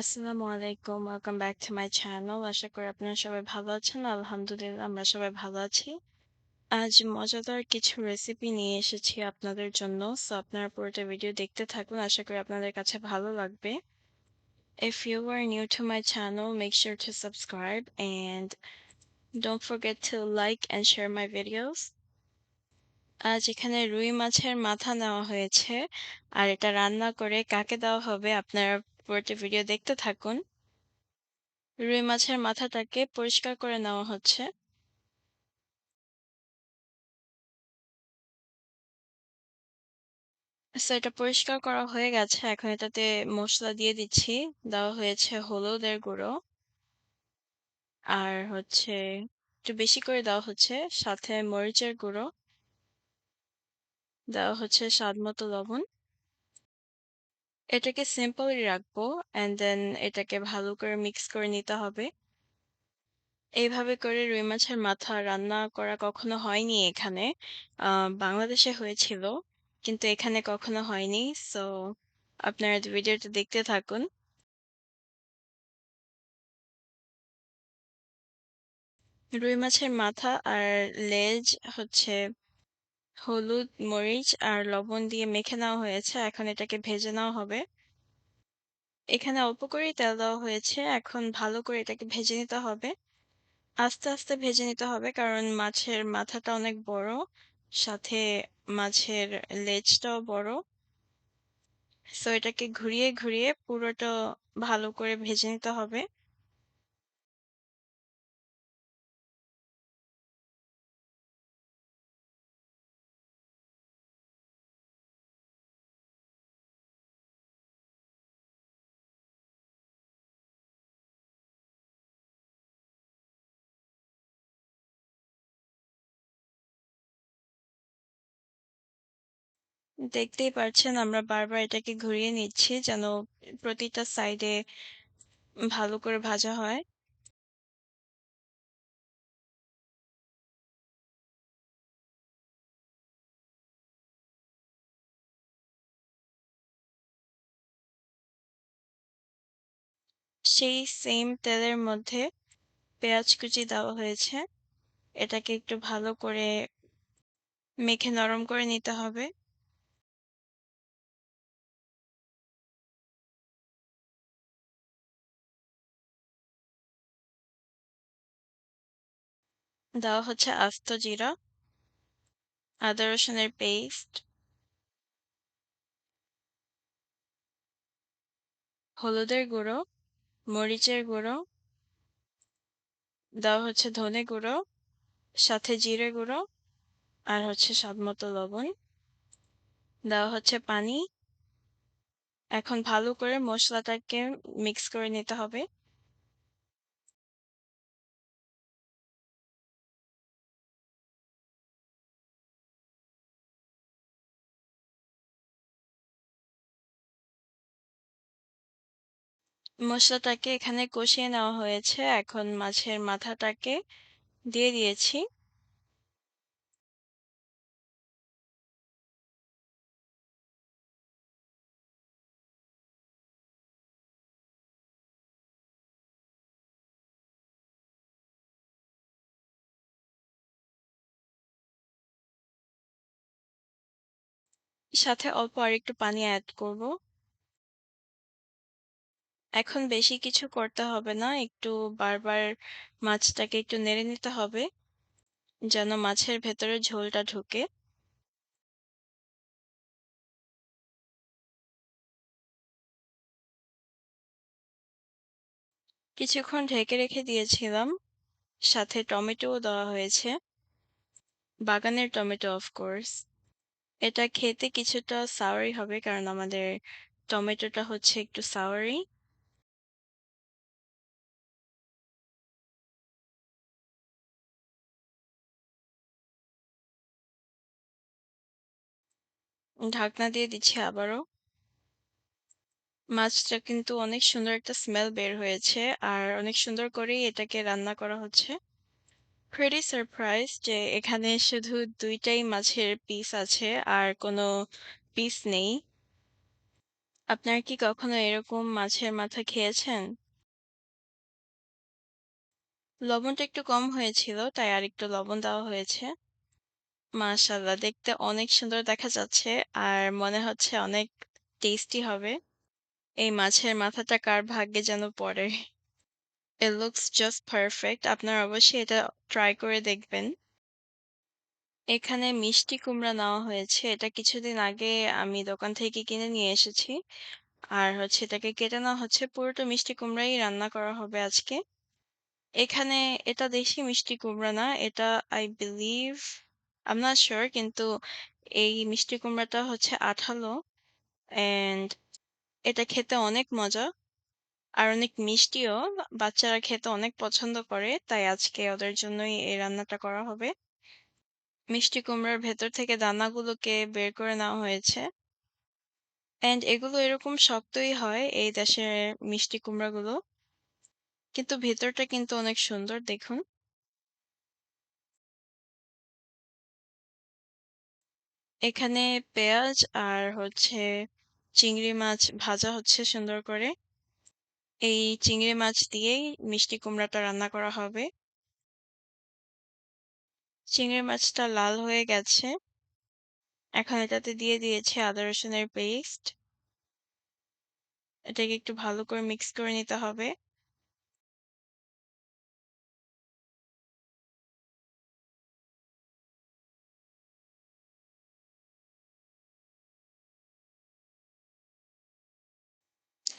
আসসালামু আলাইকুম। Welcome back to my channel. আশা করি আপনারা সবাই ভালো আছেন। আলহামদুলিল্লাহ আমরা সবাই ভালো আছি। আজ মজাদার কিছু রেসিপি নিয়ে এসেছি আপনাদের জন্য। সো আপনারা পুরোটা ভিডিও দেখতে থাকুন। আশা করি আপনাদের কাছে ভালো লাগবে। If you are new to my channel, make sure to subscribe and don't forget to like and share my videos. আজ এখানে রুই মাছের মাথা নেওয়া হয়েছে। আর এটা রান্না করে কাকে দেওয়া হবে আপনারা পুরোটা ভিডিও দেখতে থাকুন। রুই মাছের মাথাটাকে পরিষ্কার করে নেওয়া হচ্ছে। এটা পরিষ্কার করা হয়ে গেছে। এখন এটাতে মশলা দিয়ে দিচ্ছি। দেওয়া হয়েছে হলুদের গুঁড়ো। আর হচ্ছে একটু বেশি করে দেওয়া হচ্ছে। সাথে মরিচের গুঁড়ো। দেওয়া হচ্ছে স্বাদ মতো লবণ। এটাকে সিম্পলই রাখব অ্যান্ড দেন এটাকে ভালো করে মিক্স করে নিতে হবে। এইভাবে করে রুই মাছের মাথা রান্না করা কখনো হয়নি এখানে। আ, বাংলাদেশে হয়েছিল। কিন্তু এখানে কখনো হয়নি। সো আপনারা ভিডিওটা দেখতে থাকুন। রুই মাছের মাথা আর লেজ হচ্ছে হলুদ, মরিচ আর লবণ দিয়ে মেখে নেওয়া হয়েছে। এখন এটাকে ভেজে নেওয়া হবে। এখানে অল্প করেই তেল দেওয়া হয়েছে। এখন ভালো করে এটাকে ভেজে নিতে হবে। আস্তে, আস্তে ভেজে নিতে হবে কারণ মাছের মাথাটা অনেক বড়। সাথে মাছের লেজটাও বড়। সো এটাকে ঘুরিয়ে, ঘুরিয়ে পুরোটা ভালো করে ভেজে নিতে হবে। দেখতেই পারছেন, আমরা বারবার এটাকে ঘুরিয়ে নিচ্ছি যেন প্রতিটা সাইডে ভালো করে ভাজা হয়। সেই সেম তেলের মধ্যে পেঁয়াজ কুচি দেওয়া হয়েছে। এটাকে একটু ভালো করে মেখে নরম করে নিতে হবে। দেওয়া হচ্ছে আস্ত জিরা। আদা রসুনের পেস্ট। হলুদের গুঁড়ো, মরিচের গুঁড়ো। দেওয়া হচ্ছে ধনে গুঁড়ো, সাথে জিরে গুঁড়ো আর হচ্ছে স্বাদমতো লবণ। দেওয়া হচ্ছে পানি। এখন ভালো করে মসলাটাকে মিক্স করে নিতে হবে। মসলাটাকে এখানে কষিয়ে নেওয়া হয়েছে। এখন মাছের মাথাটাকে দিয়ে দিয়েছি। সাথে অল্প আরেকটু পানি অ্যাড করব। এখন বেশি কিছু করতে হবে না। একটু বারবার মাছটাকে একটু নেড়ে নিতে হবে। যেন মাছের ভেতরে ঝোলটা ঢুকে। কিছুক্ষণ ঢেকে রেখে দিয়েছিলাম। সাথে টমেটোও দেওয়া হয়েছে। বাগানের টমেটো অফ কোর্স। এটা খেতে কিছুটা সাওয়ারি হবে, কারণ আমাদের টমেটোটা হচ্ছে একটু সাওয়ারি। ঢাকনা দিয়ে দিচ্ছি আবারও। মাছটা কিন্তু অনেক সুন্দর একটা স্মেল বের হয়েছে আর অনেক সুন্দর করেই এটাকে রান্না করা হচ্ছে। প্রিটি সারপ্রাইজ যে এখানে শুধু দুইটাই মাছের পিস আছে আর কোনো পিস নেই। আপনারা কি কখনো এরকম মাছের মাথা খেয়েছেন? লবণটা একটু কম হয়েছিল, তাই আরেকটু লবণ দেওয়া হয়েছে। মাশাআল্লাহ দেখতে অনেক সুন্দর দেখা যাচ্ছে আর মনে হচ্ছে অনেক টেস্টি হবে। এই মাছের মাথাটা কার ভাগ্যে যেন পড়ে। It looks just perfect. আপনারা অবশ্যই এটা ট্রাই করে দেখবেন। এখানে মিষ্টি কুমড়া নেওয়া হয়েছে। এটা কিছুদিন আগে আমি দোকান থেকে কিনে নিয়ে এসেছি। আর হচ্ছে এটাকে কেটে নেওয়া হচ্ছে। পুরোটা মিষ্টি কুমড়াই রান্না করা হবে আজকে। এখানে এটা দেশি মিষ্টি কুমড়া না। এটা I believe I'm not কিন্তু এই মিষ্টি কুমড়াটা হচ্ছে আঠালো অ্যান্ড এটা খেতে অনেক মজা। আর অনেক মিষ্টিও। বাচ্চারা খেতে অনেক পছন্দ করে। তাই আজকে ওদের জন্যই এই রান্নাটা করা হবে। মিষ্টি কুমড়ার ভেতর থেকে দানাগুলোকে বের করে নেওয়া হয়েছে। অ্যান্ড এগুলো এরকম শক্তই হয় এই দেশের মিষ্টি কুমড়াগুলো। কিন্তু ভেতরটা কিন্তু অনেক সুন্দর, দেখুন। এখানে পেঁয়াজ আর হচ্ছে চিংড়ি মাছ ভাজা হচ্ছে সুন্দর করে। এই চিংড়ি মাছ দিয়েই মিষ্টি কুমড়াটা রান্না করা হবে। চিংড়ি মাছটা লাল হয়ে গেছে। এখন এটাতে দিয়ে দিয়েছি আদা রসুনের পেস্ট। এটাকে একটু ভালো করে মিক্স করে নিতে হবে।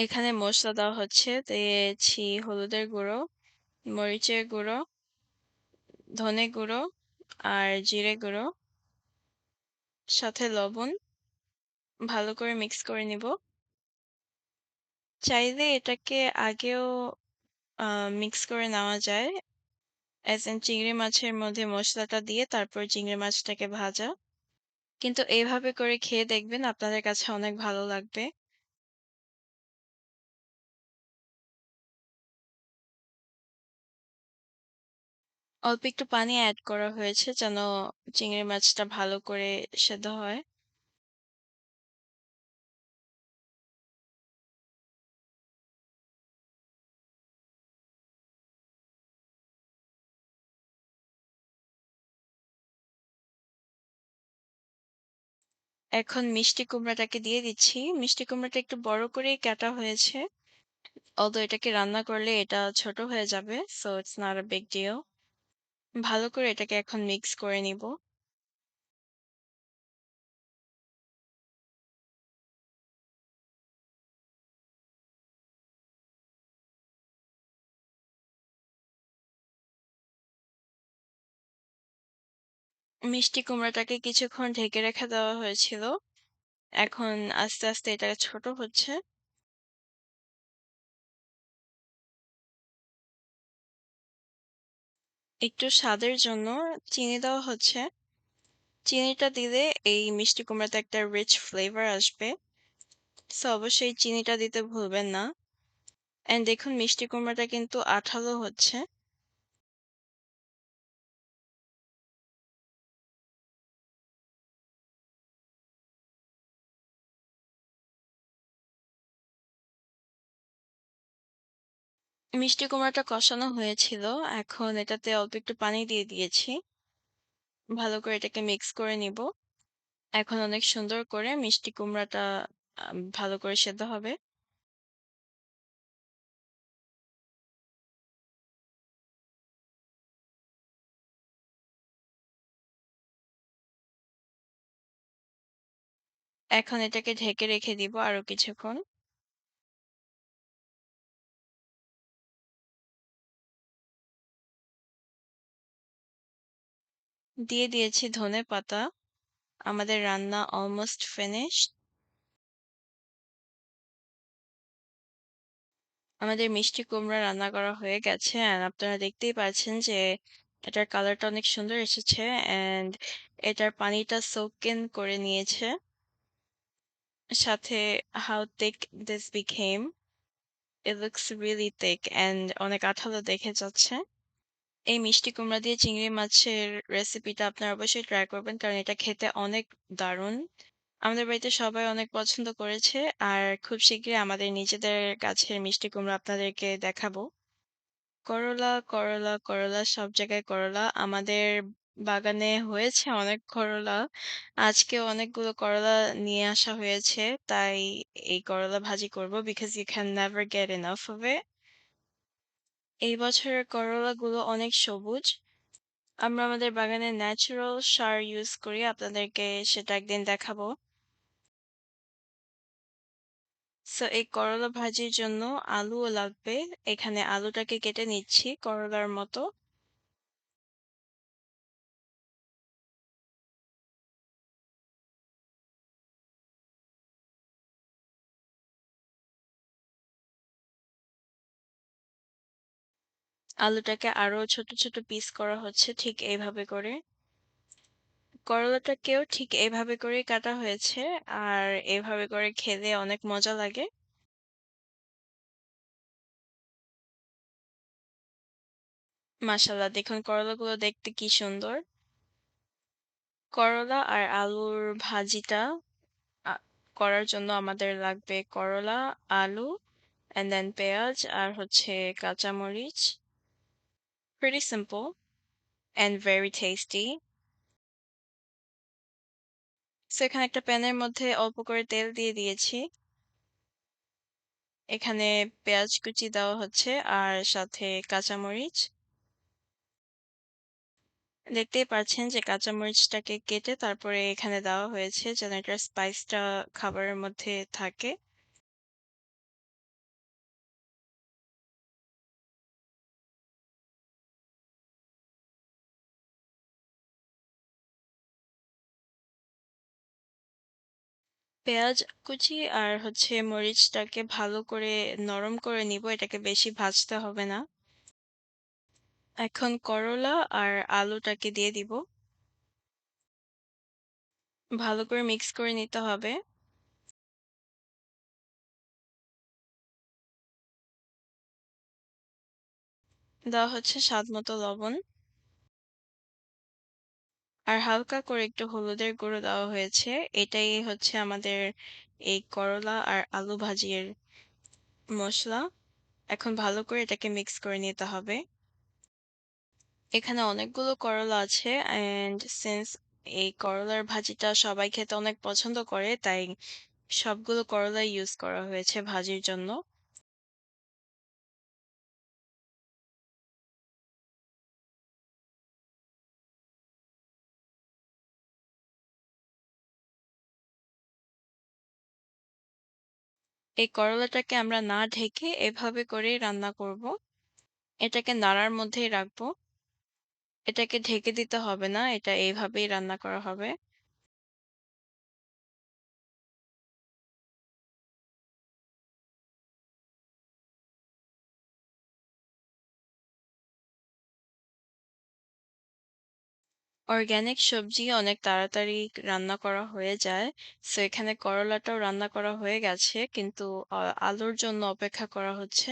এখানে মশলা দেওয়া হচ্ছে। দিয়েছি হলুদের গুঁড়ো, মরিচের গুঁড়ো, ধনে গুঁড়ো আর জিরে গুঁড়ো। সাথে লবণ। ভালো করে মিক্স করে নিব। চাইলে এটাকে আগেও মিক্স করে নেওয়া যায়। অ্যাজ ইন চিংড়ি মাছের মধ্যে মশলাটা দিয়ে তারপর চিংড়ি মাছটাকে ভাজা। কিন্তু এভাবে করে খেয়ে দেখবেন আপনাদের কাছে অনেক ভালো লাগবে। অল্প একটু পানি অ্যাড করা হয়েছে যেন চিংড়ি মাছটা ভালো করে সেদ্ধ হয়। এখন মিষ্টি কুমড়াটাকে দিয়ে দিচ্ছি। মিষ্টি কুমড়াটা একটু বড় করেই কাটা হয়েছে। although এটাকে রান্না করলে এটা ছোট হয়ে যাবে। So it's not a big deal. ভালো করে এটাকে এখন মিক্স করে নিব। মিষ্টি কুমড়াটাকে কিছুক্ষণ ঢেকে রেখে দেওয়া হয়েছিল। এখন আস্তে, আস্তে এটা ছোট হচ্ছে। একটু স্বাদের জন্য চিনি দেওয়া হচ্ছে। চিনিটা দিলে এই মিষ্টি কুমড়াতে একটা রিচ ফ্লেভার আসবে। সো অবশ্যই চিনিটা দিতে ভুলবেন না। অ্যান্ড দেখুন, মিষ্টি কুমড়াটা কিন্তু আঠালো হচ্ছে। মিষ্টি কুমড়াটা কষানো হয়েছিল। এখন এটাতে অল্প একটু পানি দিয়ে দিয়েছি। ভালো করে এটাকে মিক্স করে নিব। এখন অনেক সুন্দর করে মিষ্টি কুমড়াটা ভালো করে সেদ্ধ হবে। এখন এটাকে ঢেকে রেখে দিব আরও কিছুক্ষণ। দিয়ে দিয়েছি ধনেপাতা। আমাদের রান্না অলমোস্ট ফিনিশড। আমাদের মিষ্টি কুমড়া রান্না করা হয়ে গেছে অ্যান্ড আপনারা দেখতেই পাচ্ছেন যে এটার কালারটা অনেক সুন্দর এসেছে অ্যান্ড এটার পানিটা in করে নিয়েছে। সাথে how thick this became. It looks really thick and অনেক আঠালো দেখে যাচ্ছে। এই মিষ্টি কুমড়া দিয়ে চিংড়ি মাছের রেসিপিটা আপনারা অবশ্যই ট্রাই করবেন কারণ এটা খেতে অনেক দারুণ। আমাদের বাড়িতে সবাই অনেক পছন্দ করেছে। আর খুব শিগগিরই আমাদের নিজেদের গাছের মিষ্টি কুমড়া আপনাদেরকে দেখাবো। করলা, করলা, করলা সব জায়গায় করলা। আমাদের বাগানে হয়েছে অনেক করলা। আজকে অনেকগুলো করলা নিয়ে আসা হয়েছে। তাই এই করলা ভাজি করব because you can never get enough of. এই বছরের করলাগুলো অনেক সবুজ। আমরা আমাদের বাগানে ন্যাচারাল সার ইউজ করি। আপনাদেরকে সেটা একদিন দেখাবো। সো এই করলা ভাজির জন্য আলুও লাগবে। এখানে আলুটাকে কেটে নিচ্ছি করলার মতো। আলুটাকে আরও ছোট, ছোট পিস করা হচ্ছে ঠিক এইভাবে করে। করলাটাকেও ঠিক এভাবে করেই কাটা হয়েছে। আর এভাবে করে খেলে অনেক মজা লাগে। মাশাআল্লাহ দেখুন করলাগুলো দেখতে কি সুন্দর। করলা আর আলুর ভাজিটা করার জন্য আমাদের লাগবে করলা, আলু and দেন পেঁয়াজ আর হচ্ছে কাঁচামরিচ। Pretty simple and very tasty. So এখানে একটা প্যানের মধ্যে অল্প করে তেল দিয়ে দিয়েছি। এখানে পেঁয়াজ কুচি দেওয়া হচ্ছে আর সাথে কাঁচামরিচ। দেখতেই পাচ্ছেন যে কাঁচামরিচটাকে কেটে তারপরে এখানে দেওয়া হয়েছে যেন এটার স্পাইসটা খাবারের মধ্যে থাকে। পেঁয়াজ কুচি আর হচ্ছে মরিচটাকে ভালো করে নরম করে নিব। এটাকে বেশি ভাজতে হবে না। এখন করলা আর আলুটাকে দিয়ে দিব। ভালো করে মিক্স করে নিতে হবে। দেওয়া হচ্ছে স্বাদ মতো লবণ। আর হালকা করে একটু হলুদের গুঁড়ো দেওয়া হয়েছে। এটাই হচ্ছে আমাদের এই করলা আর আলু ভাজির মশলা এখন ভালো করে এটাকে মিক্স করে নিতে হবে। এখানে অনেকগুলো করলা আছে অ্যান্ড সিন্স এই করলার ভাজিটা সবাই খেতে অনেক পছন্দ করে, তাই সবগুলো করলাই ইউজ করা হয়েছে ভাজির জন্য। এই করলাটাকে আমরা না ঢেকে এভাবে করে রান্না করব। এটাকে নাড়ার মধ্যেই রাখব। এটাকে ঢেকে দিতে হবে না। এটা এইভাবেই রান্না করা হবে। অর্গানিক সবজি অনেক তাড়াতাড়ি রান্না করা হয়ে যায়। সো এখানে করলাটাও রান্না করা হয়ে গেছে। কিন্তু আলুর জন্য অপেক্ষা করা হচ্ছে।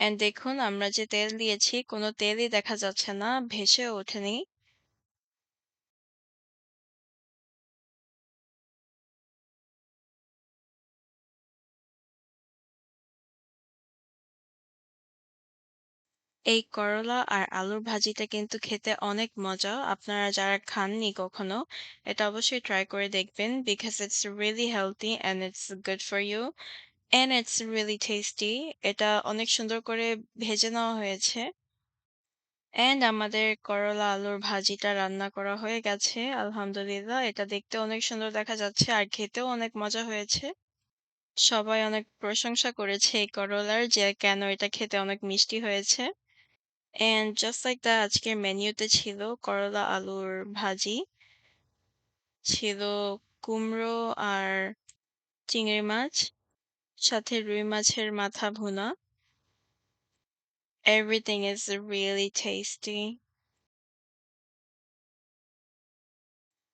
অ্যান্ড দেখুন আমরা যে তেল দিয়েছি কোনো তেলই দেখা যাচ্ছে না, ভেসে ওঠেনি। এই করলা আর আলুর ভাজিটা কিন্তু খেতে অনেক মজা। আপনারা যারা খাননি কখনো, এটা অবশ্যই ট্রাই করে দেখবেন because it's really healthy and it's good for you and it's really tasty. এটা অনেক সুন্দর করে ভেজে নেওয়া হয়েছে। অ্যান্ড আমাদের করলা আলুর ভাজিটা রান্না করা হয়ে গেছে, আলহামদুলিল্লাহ। এটা দেখতে অনেক সুন্দর দেখা যাচ্ছে আর খেতেও অনেক মজা হয়েছে। সবাই অনেক প্রশংসা করেছে এই করলার যে কেন এটা খেতে অনেক মিষ্টি হয়েছে। অ্যান্ড জাস্ট লাইক দ্যাট আজকের মেনুতে ছিল করলা আলুর ভাজি। ছিল কুমড়ো আর চিংড়ি মাছ, সাথে রুই মাছের মাথা ভুনা। Everything is really tasty.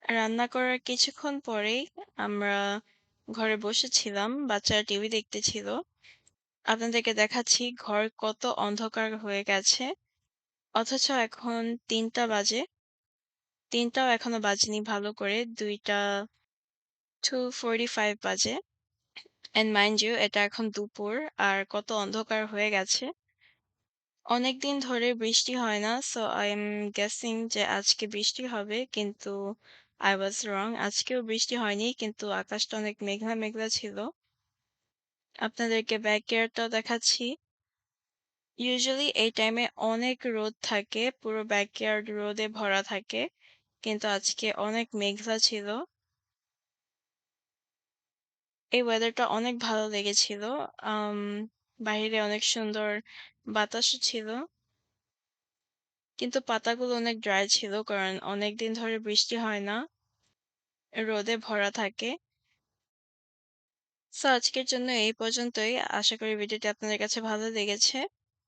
রান্না করার কিছুক্ষণ পরেই আমরা ঘরে বসেছিলাম। বাচ্চারা টিভি দেখতেছিল। আপনাদেরকে দেখাচ্ছি ঘর কত অন্ধকার হয়ে গেছে। অথচ এখন ৩টা বাজে। ৩টাও এখনও বাজেনি ভালো করে। ২টা 2:45 বাজে। অ্যান্ড মাইন্ড ইউ এটা এখন দুপুর আর কত অন্ধকার হয়ে গেছে। অনেকদিন ধরে বৃষ্টি হয় না। সো আই এম গেসিং যে আজকে বৃষ্টি হবে। কিন্তু I was wrong আজকেও বৃষ্টি হয়নি। কিন্তু আকাশটা অনেক মেঘলা, মেঘলা ছিল। আপনাদেরকে ব্যাকয়ার্ডটাও দেখাচ্ছি। ইউজুয়ালি এই টাইমে অনেক রোদ থাকে। পুরো ব্যাকয়ার্ড রোদে ভরা থাকে। কিন্তু আজকে অনেক মেঘলা ছিল। এই ওয়েদারটা অনেক ভালো লেগেছিল। বাহিরে অনেক সুন্দর বাতাসও ছিল। কিন্তু পাতাগুলো অনেক ড্রাই ছিল। কারণ অনেক দিন ধরে বৃষ্টি হয় না। রোদে ভরা থাকে। সো আজকের জন্য এই পর্যন্তই। আশা করি ভিডিওটি আপনাদের কাছে ভালো লেগেছে।